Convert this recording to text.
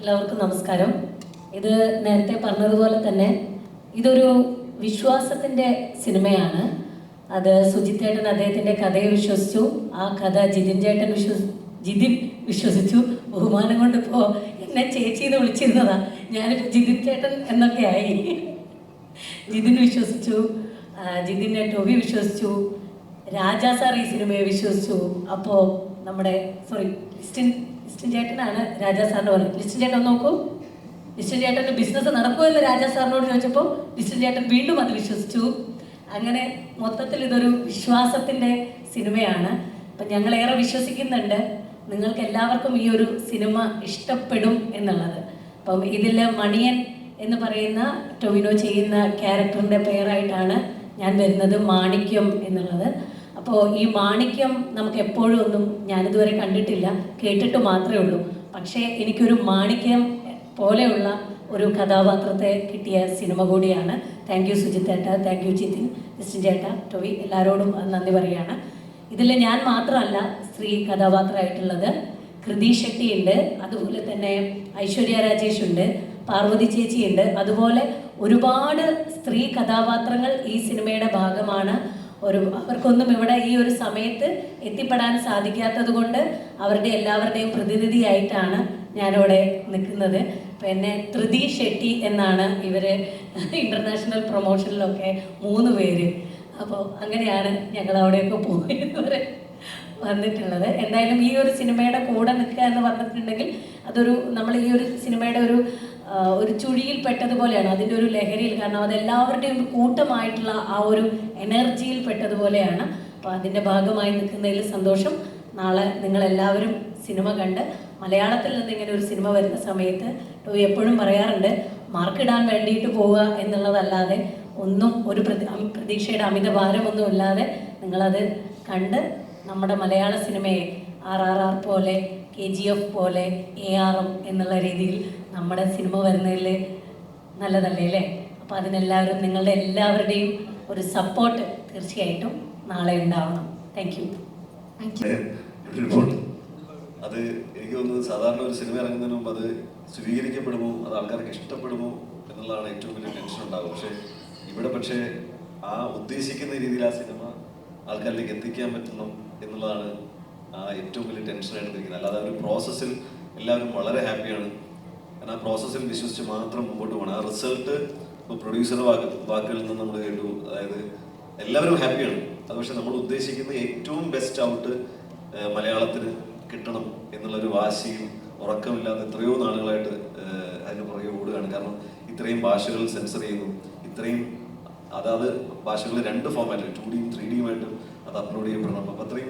എല്ലാവർക്കും നമസ്കാരം. ഇത് നേരത്തെ പറഞ്ഞതുപോലെ തന്നെ ഇതൊരു വിശ്വാസത്തിന്റെ സിനിമയാണ്. അത് സുജിത് ചേട്ടൻ അദ്ദേഹത്തിന്റെ കഥയെ വിശ്വസിച്ചു. ആ കഥ ജിതിൻ ചേട്ടൻ വിശ്വസി ജിതിൻ വിശ്വസിച്ചു. ബഹുമാനം കൊണ്ട് ഇപ്പോൾ എന്നെ ചേച്ചി എന്ന് വിളിച്ചിരുന്നതാ. ഞാനിപ്പോൾ ജിതിൻ ചേട്ടൻ എന്നൊക്കെ ആയി. ജിതിൻ വിശ്വസിച്ചു. ജിതിന്റെ ടൊവി വിശ്വസിച്ചു. രാജാ സാർ ഈ സിനിമയെ വിശ്വസിച്ചു. അപ്പോൾ നമ്മുടെ സോറി ലിസ്റ്റിൻ ലിസ്റ്റിൻ ചേട്ടനാണ് രാജാ സാറിന് പറഞ്ഞത് ലിസ്റ്റിൻ ചേട്ടൻ നോക്കൂ. ലിസ്റ്റിൻ ചേട്ടന്റെ ബിസിനസ് നടക്കുമോ എന്ന് രാജാ സാറിനോട് ചോദിച്ചപ്പോൾ? ലിസ്റ്റിൻ ചേട്ടൻ വീണ്ടും അത് വിശ്വസിച്ചു. അങ്ങനെ മൊത്തത്തിൽ ഇതൊരു വിശ്വാസത്തിന്റെ സിനിമയാണ്. അപ്പം ഞങ്ങളേറെ വിശ്വസിക്കുന്നുണ്ട്. നിങ്ങൾക്ക് എല്ലാവർക്കും ഈ ഒരു സിനിമ ഇഷ്ടപ്പെടും എന്നുള്ളത്. അപ്പം ഇതിൽ മണിയൻ എന്ന് പറയുന്ന ടൊവിനോ ചെയ്യുന്ന ക്യാരക്ടറിന്റെ പേരായിട്ടാണ് ഞാൻ വരുന്നത് മാണിക്യം എന്നുള്ളത്. അപ്പോൾ ഈ മാണിക്യം നമുക്ക് എപ്പോഴും ഒന്നും ഞാനിതുവരെ കണ്ടിട്ടില്ല. കേട്ടിട്ട് മാത്രമേ ഉള്ളൂ. പക്ഷേ എനിക്കൊരു മാണിക്യം പോലെയുള്ള ഒരു കഥാപാത്രത്തെ കിട്ടിയ സിനിമ കൂടിയാണ്. താങ്ക് യു സുജിത് ഏട്ട താങ്ക് യു ജിതിൻ ക്രിസ്റ്റിൻ ചേട്ട ടൊവി എല്ലാവരോടും നന്ദി പറയുകയാണ്. ഇതിൽ ഞാൻ മാത്രമല്ല സ്ത്രീ കഥാപാത്രമായിട്ടുള്ളത്. കൃതി ഷെട്ടി ഉണ്ട് അതുപോലെ തന്നെ ഐശ്വര്യ രാജേഷ് ഉണ്ട് പാർവതി ചേച്ചി ഉണ്ട് അതുപോലെ ഒരുപാട് സ്ത്രീ കഥാപാത്രങ്ങൾ ഈ സിനിമയുടെ ഭാഗമാണ്. ഒരു അവർക്കൊന്നും ഇവിടെ ഈ ഒരു സമയത്ത് എത്തിപ്പെടാൻ സാധിക്കാത്തത് കൊണ്ട് അവരുടെ എല്ലാവരുടെയും പ്രതിനിധിയായിട്ടാണ് ഞാനിവിടെ നിൽക്കുന്നത്. പിന്നെ ത്രിതി ഷെട്ടി എന്നാണ് ഇവർ ഇന്റർനാഷണൽ പ്രൊമോഷനിലൊക്കെ മൂന്ന് പേര്. അപ്പോൾ അങ്ങനെയാണ് ഞങ്ങൾ അവിടെയൊക്കെ പോയിരുന്നവരെ വന്നിട്ടുള്ളത്. എന്തായാലും ഈ ഒരു സിനിമയുടെ കൂടെ നിൽക്കുക എന്ന് പറഞ്ഞിട്ടുണ്ടെങ്കിൽ അതൊരു നമ്മൾ ഈ ഒരു സിനിമയുടെ ഒരു ഒരു ചുഴിയിൽ പെട്ടതുപോലെയാണ്. അതിന്റെ ഒരു ലഹരിയിൽ കാരണം അത് എല്ലാവരുടെയും കൂട്ടമായിട്ടുള്ള ആ ഒരു എനർജിയിൽ പെട്ടതുപോലെയാണ്. അപ്പോൾ അതിന്റെ ഭാഗമായി നിൽക്കുന്നതിൽ സന്തോഷം. നാളെ നിങ്ങളെല്ലാവരും സിനിമ കണ്ട് മലയാളത്തിൽ നിന്ന് ഇങ്ങനെ ഒരു സിനിമ വരുന്ന സമയത്ത് എപ്പോഴും പറയാറുണ്ട് മാർക്കിടാൻ വേണ്ടിയിട്ട് പോവുക എന്നുള്ളതല്ലാതെ ഒന്നും ഒരു പ്രതി പ്രതീക്ഷയുടെ അമിത ഭാരമൊന്നും ഇല്ലാതെ നിങ്ങളത് കണ്ട് നമ്മുടെ മലയാള സിനിമയെ ആർ ആർ ആർ പോലെ കെ ജി എഫ് പോലെ എ ആർ എം എന്നുള്ള രീതിയിൽ നമ്മുടെ സിനിമ വരുന്നതിൽ നല്ലതല്ലേ അല്ലേ? അപ്പോൾ അതിനെല്ലാവരും നിങ്ങളുടെ എല്ലാവരുടെയും ഒരു സപ്പോർട്ട് തീർച്ചയായിട്ടും നാളെ ഉണ്ടാവണം. താങ്ക് യു അത് എനിക്ക് തോന്നുന്നത് സാധാരണ ഒരു സിനിമ ഇറങ്ങുന്നതിന് മുമ്പ് അത് സ്വീകരിക്കപ്പെടുമോ അത് ആൾക്കാർക്ക് ഇഷ്ടപ്പെടുമോ? എന്നുള്ളതാണ് ഏറ്റവും വലിയ ടെൻഷൻ ഉണ്ടാകും പക്ഷേ ഇവിടെ പക്ഷേ ആ ഉദ്ദേശിക്കുന്ന രീതിയിൽ ആ സിനിമ ആൾക്കാരിലേക്ക് എത്തിക്കാൻ പറ്റണം എന്നുള്ളതാണ് ആ ഏറ്റവും വലിയ ടെൻഷനായിട്ട് നിൽക്കുന്നത് അല്ലാതെ ഒരു പ്രോസസ്സിൽ എല്ലാവരും വളരെ ഹാപ്പിയാണ് കാരണം ആ പ്രോസസ്സിൽ വിശ്വസിച്ച് മാത്രം മുമ്പോട്ട് പോകണം. ആ റിസൾട്ട് ഇപ്പോൾ പ്രൊഡ്യൂസറുടെ വാക്ക് വാക്കുകളിൽ നിന്ന് നമ്മൾ കേട്ടു. അതായത് എല്ലാവരും ഹാപ്പിയാണ് അത് പക്ഷെ നമ്മൾ ഉദ്ദേശിക്കുന്ന ഏറ്റവും ബെസ്റ്റ് ഔട്ട് മലയാളത്തിന് കിട്ടണം എന്നുള്ളൊരു വാശിയും ഉറക്കമില്ലാതെ എത്രയോ നാളുകളായിട്ട് അതിന് പുറകെ ഓടുകയാണ്. കാരണം ഇത്രയും ഭാഷകൾ സെൻസർ ചെയ്യുന്നു. ഇത്രയും അതാത് ഭാഷകൾ രണ്ട് ഫോമാറ്റിൽ ടു ഡിയും ത്രീ ഡിയുമായിട്ടും അത് അപ്ലോഡ് ചെയ്യപ്പെടണം. അപ്പം അത്രയും